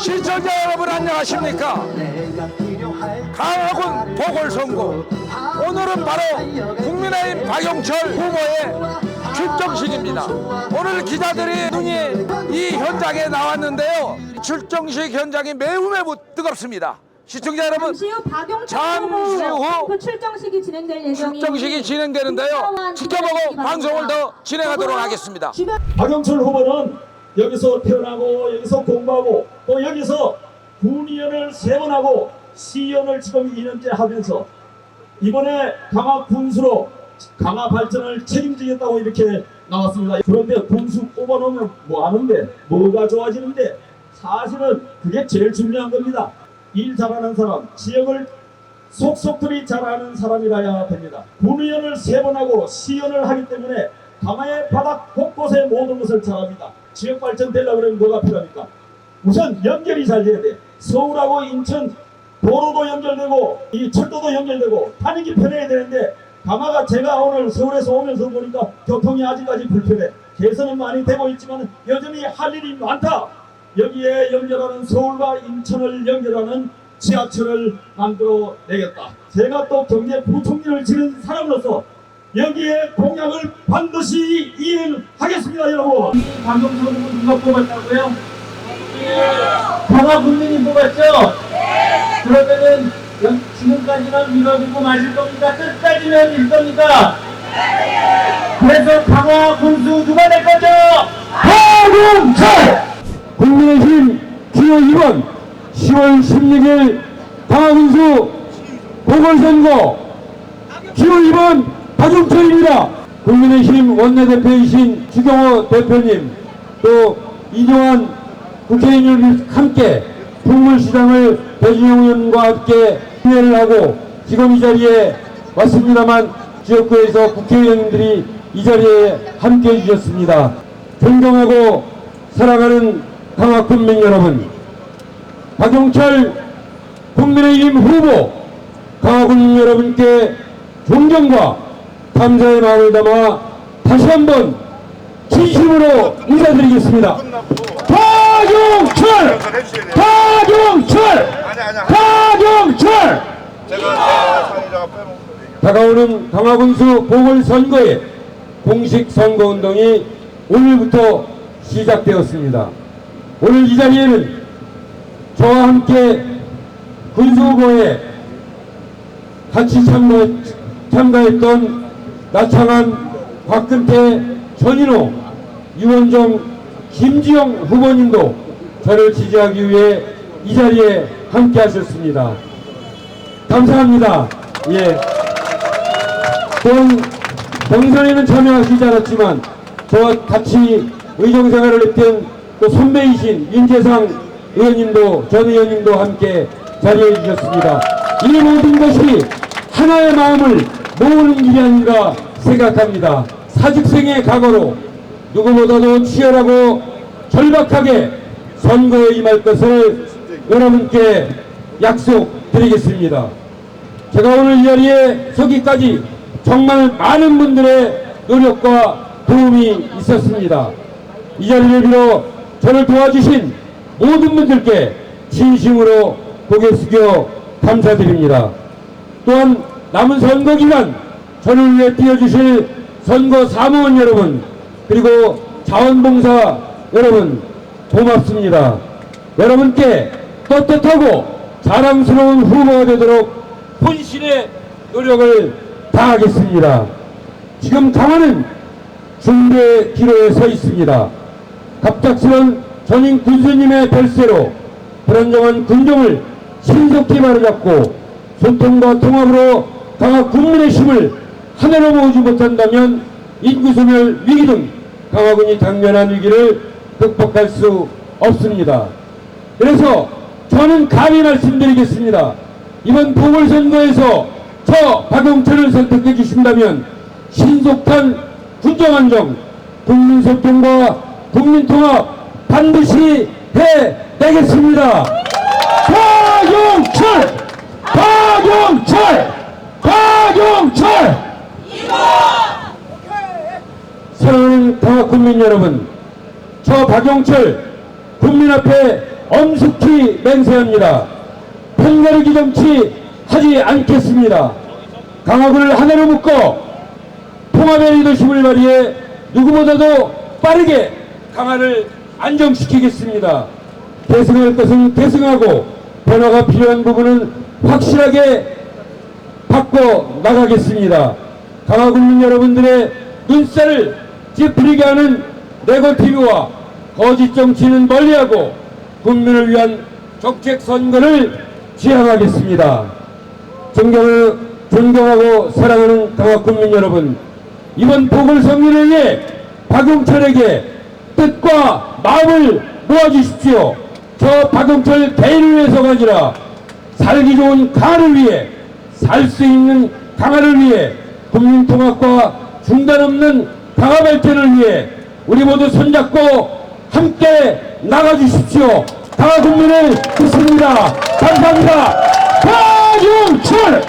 시청자 여러분 안녕하십니까? 강화군 보궐선거. 오늘은 바로 국민의힘 박영철 후보의 출정식입니다. 오늘 기자들이 눈이 이 현장에 나왔는데요. 출정식 현장이 매우 매우 뜨겁습니다. 시청자 여러분 잠시 후 박용철 잠시 후 후보 출정식이 진행될 예정입니다. 출정식이 진행되는데요. 지켜보고 방송을 더 진행하도록 하겠습니다. 박영철 후보는 여기서 태어나고 여기서 공부하고 또 여기서 군의원을 세 번 하고 시의원을 지금 2년째 하면서 이번에 강화 군수로 강화 발전을 책임지겠다고 이렇게 나왔습니다. 그런데 군수 뽑아놓으면 뭐 하는데 뭐가 좋아지는데 사실은 그게 제일 중요한 겁니다. 일 잘하는 사람, 지역을 속속들이 잘하는 사람이라야 됩니다. 군의원을 세 번 하고 시의원을 하기 때문에 강화의 바닥 곳곳에 모든 것을 잘합니다. 지역 발전 되려고 그러면 뭐가 필요합니까? 우선 연결이 잘 돼야 돼. 서울하고 인천 도로도 연결되고 이 철도도 연결되고 다니기 편해야 되는데 강화가 제가 오늘 서울에서 오면서 보니까 교통이 아직까지 불편해. 개선은 많이 되고 있지만 여전히 할 일이 많다. 여기에 연결하는 서울과 인천을 연결하는 지하철을 만들어 내겠다. 제가 또 경제 부총리를 지낸 사람으로서 여기에 공약을 반드시 이행하겠습니다, 여러분. 방송 소리는 누가 뽑았다고요? 강화 국민이 뽑았죠? 그러면은 여- 지금까지는 밀어주고 마실 겁니까? 끝까지는 일 겁니까? 그래서 강화 군수 누가 될 거죠? 박용철! 국민의힘 기호 2번 10월 16일 강화 군수 보궐선거 기호 2번 박용철입니다. 국민의힘 원내대표이신 주경호 대표님 또 이종환 국회의원님 함께 풍물시장을 배준영 의원과 함께 회의를 하고 지금 이 자리에 왔습니다만 지역구에서 국회의원님들이 이 자리에 함께 해주셨습니다. 존경하고 사랑하는 강화군민 여러분 박용철 국민의힘 후보 강화군 여러분께 존경과 감사의 마음을 담아 다시 한번 진심으로 인사드리겠습니다. 박용철! 박용철! 박용철! 다가오는 강화군수 보궐선거에 공식 선거운동이 오늘부터 시작되었습니다. 오늘 이 자리에는 저와 함께 군수후보에 같이 참가, 참가했던 나창한, 곽근태, 전인호, 유원정, 김지영 후보님도 저를 지지하기 위해 이 자리에 함께 하셨습니다. 감사합니다. 예. 경선에는 참여하시지 않았지만 저와 같이 의정생활을 했던 또 선배이신 윤재상 의원님도 전 의원님도 함께 자리해 주셨습니다. 이 모든 것이 하나의 마음을 모으는 길이 아닌가 생각합니다. 사직생의 각오로 누구보다도 치열하고 절박하게 선거에 임할 것을 여러분께 약속드리겠습니다. 제가 오늘 이 자리에 서기까지 정말 많은 분들의 노력과 도움이 있었습니다. 이 자리를 빌어 저를 도와주신 모든 분들께 진심으로 고개 숙여 감사드립니다. 또한 남은 선거 기간 저를 위해 뛰어주실 선거 사무원 여러분 그리고 자원봉사 여러분 고맙습니다. 여러분께 떳떳하고 자랑스러운 후보가 되도록 혼신의 노력을 다하겠습니다. 지금 강화는 중대 기로에 서 있습니다. 갑작스런 전임 군수님의 별세로 불안정한 군정을 신속히 바로잡고 소통과 통합으로 강화 국민의 힘을 하나로 모으지 못한다면 인구소멸 위기 등 강화군이 당면한 위기를 극복할 수 없습니다. 그래서 저는 감히 말씀드리겠습니다. 이번 보궐선거에서 저 박용철을 선택해 주신다면 신속한 군정안정, 국민소통과 국민통합 반드시 해내겠습니다. 박용철! 박용철! 박용철! 사랑하는 강화 국민 여러분, 저 박용철 국민 앞에 엄숙히 맹세합니다. 편가르기 정치 하지 않겠습니다. 강화군을 하나로 묶어 통합의 리더십을 발휘해 누구보다도 빠르게 강화를 안정시키겠습니다. 대승할 것은 대승하고 변화가 필요한 부분은 확실하게 바꿔 나가겠습니다. 강화 국민 여러분들의 눈살을 찌푸리게 하는 네거티브와 거짓 정치는 멀리하고 국민을 위한 정책 선거를 지향하겠습니다. 존경을 존경하고 사랑하는 강화 국민 여러분, 이번 보궐선거를 위해 박용철에게 뜻과 마음을 모아주십시오. 저 박용철 개인을 위해서가 아니라 살기 좋은 강화를 위해 살 수 있는 강화를 위해 국민 통합과 중단 없는 강화 발전을 위해 우리 모두 손잡고 함께 나가주십시오. 강화 국민을 믿습니다. 감사합니다. 박용철!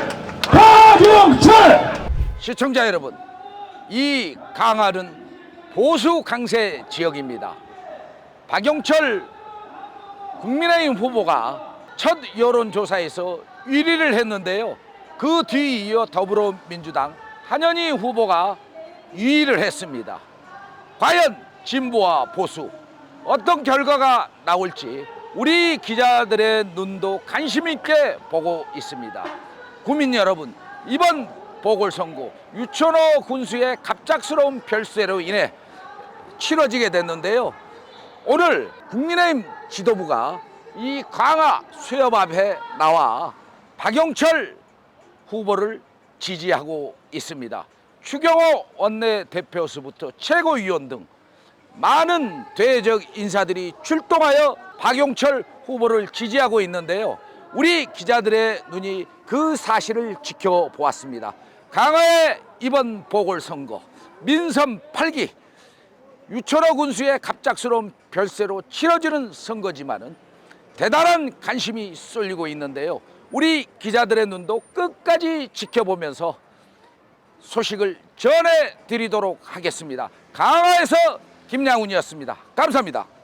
박용철! 시청자 여러분, 이 강화는 보수 강세 지역입니다. 박영철 국민의힘 후보가 첫 여론조사에서 1위를 했는데요. 그 뒤 이어 더불어민주당 한현희 후보가 2위를 했습니다. 과연 진보와 보수 어떤 결과가 나올지 우리 기자들의 눈도 관심 있게 보고 있습니다. 국민 여러분, 이번 보궐선거 유천호 군수의 갑작스러운 별세로 인해 치러지게 됐는데요. 오늘 국민의힘 지도부가 이 강화 수협 앞에 나와 박영철 후보를 지지하고 있습니다. 추경호 원내대표수부터 최고위원 등 많은 대적 인사들이 출동하여 박용철 후보를 지지하고 있는데요. 우리 기자들의 눈이 그 사실을 지켜보았습니다. 강화의 이번 보궐선거 민선 8기 유천호 군수의 갑작스러운 별세로 치러지는 선거지만은 대단한 관심이 쏠리고 있는데요. 우리 기자들의 눈도 끝까지 지켜보면서 소식을 전해 드리도록 하겠습니다. 강화에서 김양훈이었습니다. 감사합니다.